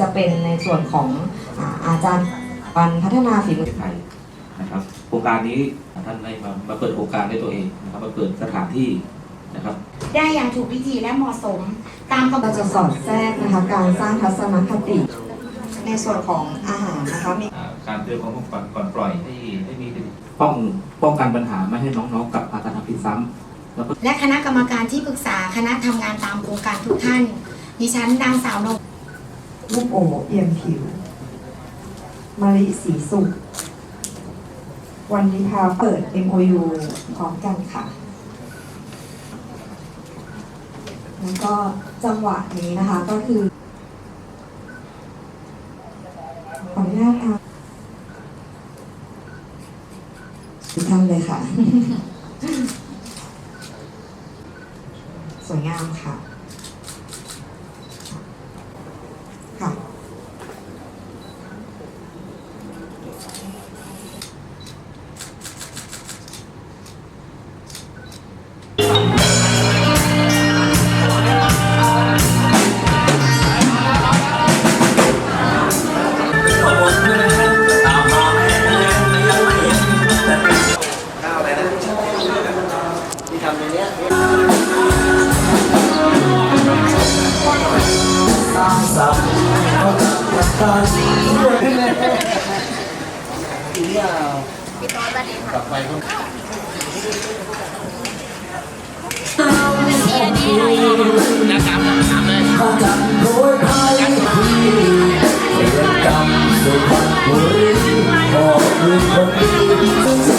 จะเป็นในส่วนของอาอาจารย์ปันพัฒนาฝีมือ ไทยนะครับโครงการนี้ท่านได้มามาเปิดโครงการด้วยตัวเองนะครับมาเปิดสถานที่นะครับ ได้อย่างถูกวิธีและเหมาะสมตามกำหนเราดจะสอดแทรกนะคะการสร้างทัศนคติ ในส่วนของอาหารนะคะมี อ่าการเตือนของก่อนก่อนปล่อยให้ให้มีป้องป้องกันปัญหาไม่ให้น้องๆกลับมากระทำผิดซ้ำแล้วก็และคณะกรรมการที่ปรึกษาคณะทำงานตามโครงการทุกท่าน ดิฉันนางสาวนง ลูกโอเอี่ยมผิวมาริสีสุขวันนี้พาเปิด MOU พร้อมกันค่ะ แล้วก็จังหวะนี้นะคะก็คือ ขออนุญาตค่ะทุกท่านเลยค่ะ สวยงามค่ะ ทำในเนี้ยสร้างสรรค์ก็รักกันทีนี้พี่ต้อมตอนนี้กลับไปคุนะครับนะครับเลยกับโดยภายที่เป็นกรรมสุดหัวของคนดี